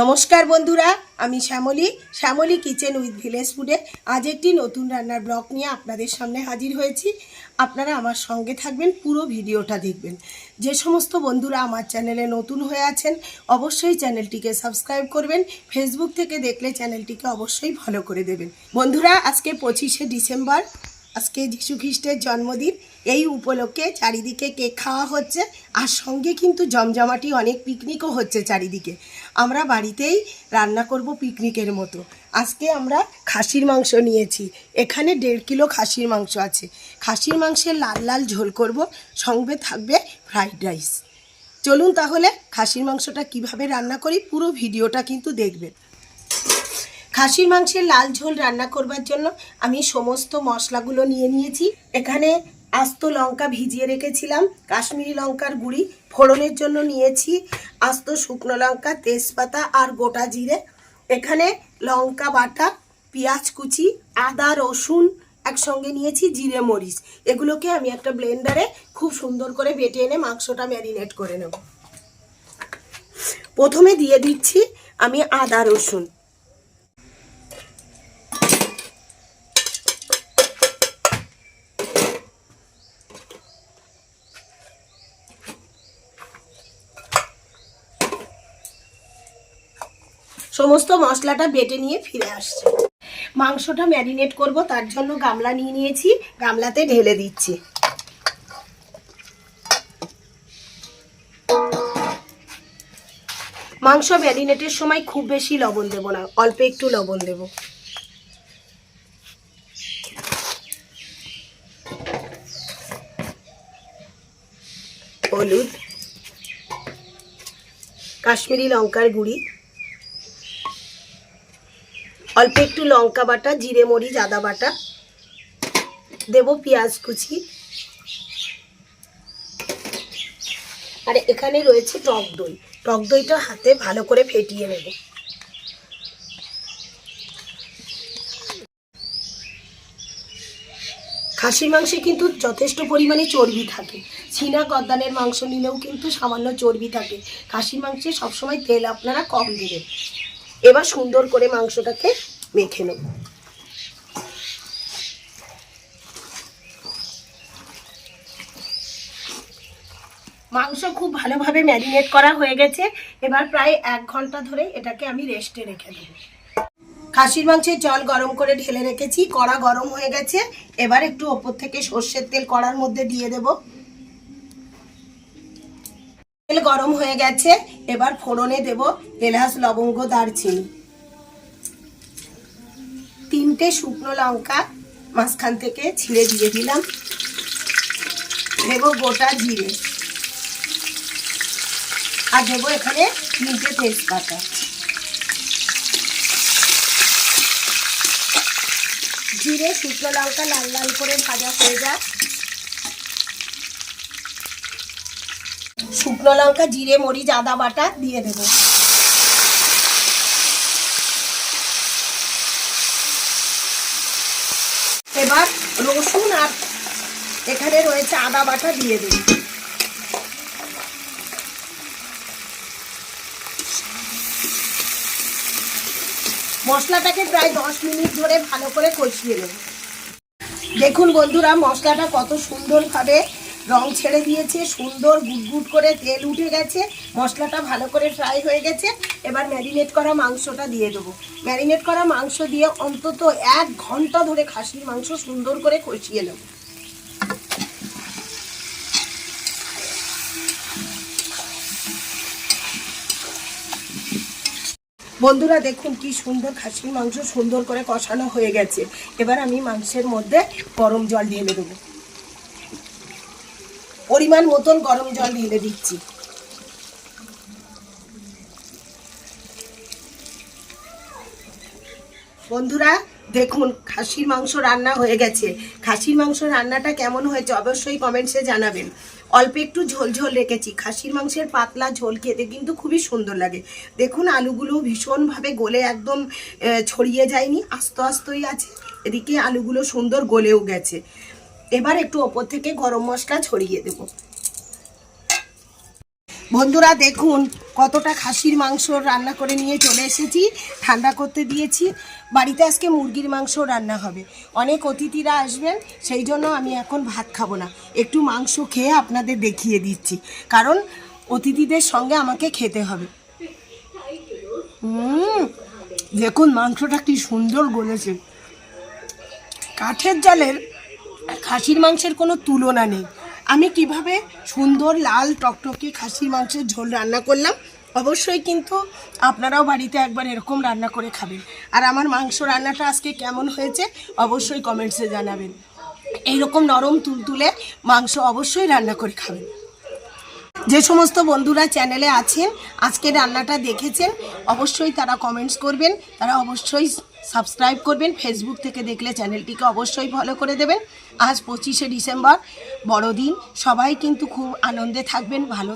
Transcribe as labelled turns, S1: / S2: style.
S1: নমস্কার বন্ধুরা, আমি Shyamoli Shyamoli kitchen with village ফুডে আজ একটি নতুন রান্নার ব্লগ নিয়ে আপনাদের সামনে হাজির হয়েছি। আপনারা আমার সঙ্গে থাকবেন, পুরো ভিডিওটা দেখবেন। যে সমস্ত বন্ধুরা আমার চ্যানেলে নতুন হয়ে আছেন, অবশ্যই চ্যানেলটিকে সাবস্ক্রাইব করবেন ফেসবুক থেকে দেখলে চ্যানেলটিকে অবশ্যই ফলো করে দেবেন। বন্ধুরা, আজকে পঁচিশে ডিসেম্বর আজকে যীশু খ্রিস্টের জন্মদিন। এই উপলক্ষে চারিদিকে কেক খাওয়া হচ্ছে আর সঙ্গে কিন্তু জমজমাটি অনেক পিকনিকও হচ্ছে চারিদিকে। আমরা বাড়িতেই রান্না করব পিকনিকের মতো। আজকে আমরা খাসির মাংস নিয়েছি। এখানে দেড় কিলো খাসির মাংস আছে। খাসির মাংসের লাল লাল ঝোল করব। সঙ্গে থাকবে ফ্রাইড রাইস চলুন তাহলে খাসির মাংসটা কীভাবে রান্না করি পুরো ভিডিওটা কিন্তু দেখবেন। খাসির মাংসের লাল ঝোল রান্না করবার জন্য আমি সমস্ত মশলাগুলো নিয়ে নিয়েছি। এখানে আস্ত লঙ্কা ভিজিয়ে রেখেছিলাম, কাশ্মীরি লঙ্কার গুঁড়ি ফোড়নের জন্য নিয়েছি, আস্ত শুকনো লঙ্কা, তেজপাতা আর গোটা জিরে। এখানে লঙ্কা বাটা, পেঁয়াজ কুচি, আদা, রসুন একসঙ্গে নিয়েছি, জিরে, মরিচ। এগুলোকে আমি একটা ব্লেন্ডারে খুব সুন্দর করে বেটে এনে মাংসটা ম্যারিনেট করে নেব। প্রথমে দিয়ে দিচ্ছি আমি আদা, রসুন। সমস্ত মশলাটা বেটে নিয়ে ফিরে আসছে। মাংসটা ম্যারিনেট করব, তার জন্য গামলা নিয়ে নিয়েছি, গামলাতে ঢেলে দিচ্ছি। মাংস ম্যারিনেটের সময় খুব বেশি লবণ দেব না, অল্প একটু লবণ দেব। হলুদ, কাশ্মীরি লঙ্কার গুঁড়ি অল্প একটু লঙ্কা বাটা, জিরে মরিচ, আদা বাটা। দেব পেঁয়াজ কুচি। আর এখানে রয়েছে টক দই। টক দইটা হাতে ভালো করে ফেটিয়ে নেব। খাসির মাংসে কিন্তু যথেষ্ট পরিমাণে চর্বি থাকে। চীনা গদ্দানের মাংস নিলেও কিন্তু সামান্য চর্বি থাকে। খাসির মাংসে সবসময় তেল আপনারা কম দেবেন। এবার সুন্দর করে মাংসটাকে মেখে নেব। মাংস খুব ভালোভাবে ম্যারিনেট করা হয়ে গেছে। এবার প্রায় এক ঘণ্টা ধরে এটাকে আমি রেস্টে রেখে দেবো। খাসির মাংসের জল গরম করে ঢেলে রেখেছি। কড়া গরম হয়ে গেছে। এবার একটু ওপর থেকে সর্ষের তেল কড়ার মধ্যে দিয়ে দেব। তেল গরম হয়ে গেছে। এবার ফোড়নে দেব এলাচ, লবঙ্গ, দারচিনি। তিনটে শুকনো লঙ্কা মাঝখান থেকে ছিঁড়ে দিয়ে দিলাম। দেবো গোটা জিরে। আর দেবো এখানে তিনটে তেজপাতা। জিরে, শুকনো লঙ্কা লাল লাল করে ভাজা হয়ে যাক। শুকনো লঙ্কা, জিরে, মরিচ, আদা বাটা দিয়ে দেব। এবার রসুন আর এখানে রয়েছে আদা বাটা দিয়ে দেব। মশলাটাকে প্রায় দশ মিনিট ধরে ভালো করে কষিয়ে নেব। দেখুন বন্ধুরা, মশলাটা কত সুন্দরভাবে রং ছেড়ে দিয়েছে, সুন্দর গুটগুট করে তেল উঠে গেছে, মশলাটা ভালো করে ফ্রাই হয়ে গেছে। এবার ম্যারিনেট করা মাংসটা দিয়ে দেবো। ম্যারিনেট করা মাংস দিয়ে অন্তত এক ঘণ্টা ধরে খাসির মাংস সুন্দর করে কষিয়ে নেব। বন্ধুরা, দেখুন কি সুন্দর খাসির মাংস সুন্দর করে কষানো হয়ে গেছে। এবার আমি মাংসের মধ্যে গরম জল ঢেলে দেবো। পরিমাণ মতন গরম জল ঢেলে দিচ্ছি। বন্ধুরা, দেখুন, খাসির মাংস রান্না হয়ে গেছে। খাসির মাংস রান্নাটা কেমন হয়েছে অবশ্যই কমেন্টসে জানাবেন। অল্প একটু ঝোল ঝোল রেখেছি। খাসির মাংসের পাতলা ঝোল খেতে কিন্তু খুবই সুন্দর লাগে। দেখুন আলুগুলো ভীষণভাবে গলে একদম ছড়িয়ে যায়নি, আস্ত আস্তই আছে। এদিকে আলুগুলো সুন্দর গলেও গেছে। এবার একটু ওপর থেকে গরম মশলা ছড়িয়ে দেবো। বন্ধুরা, দেখুন কতটা খাসির মাংস রান্না করে নিয়ে চলে এসেছি, ঠান্ডা করতে দিয়েছি। বাড়িতে আজকে মুরগির মাংস রান্না হবে। অনেক অতিথিরা আসবেন, সেই জন্য আমি এখন ভাত খাব না। একটু মাংস খেয়ে আপনাদের দেখিয়ে দিচ্ছি। কারণ অতিথিদের সঙ্গে আমাকে খেতে হবে। হুম, দেখুন মাংসটা কি সুন্দর গলেছে। কাঠের জালের খাসির মাংসের কোনো তুলনা নেই। আমি কীভাবে সুন্দর লাল টকটকে খাসির মাংসের ঝোল রান্না করলাম, অবশ্যই কিন্তু আপনারাও বাড়িতে একবার এরকম রান্না করে খাবেন। আর আমার মাংস রান্নাটা আজকে কেমন হয়েছে, অবশ্যই কমেন্টসে জানাবেন। এইরকম নরম তুলতুলে মাংস অবশ্যই রান্না করে খাবেন। যে সমস্ত বন্ধুরা চ্যানেলে আছেন, আজকে রান্নাটা দেখেছেন, অবশ্যই তারা কমেন্টস করবেন, তারা অবশ্যই সাবস্ক্রাইব করবেন ফেসবুক থেকে দেখলে চ্যানেলটিকে অবশ্যই ফলো করে দেবেন। আজ পঁচিশে ডিসেম্বর, বড়দিন, সবাই কিন্তু খুব আনন্দে থাকবেন, ভালো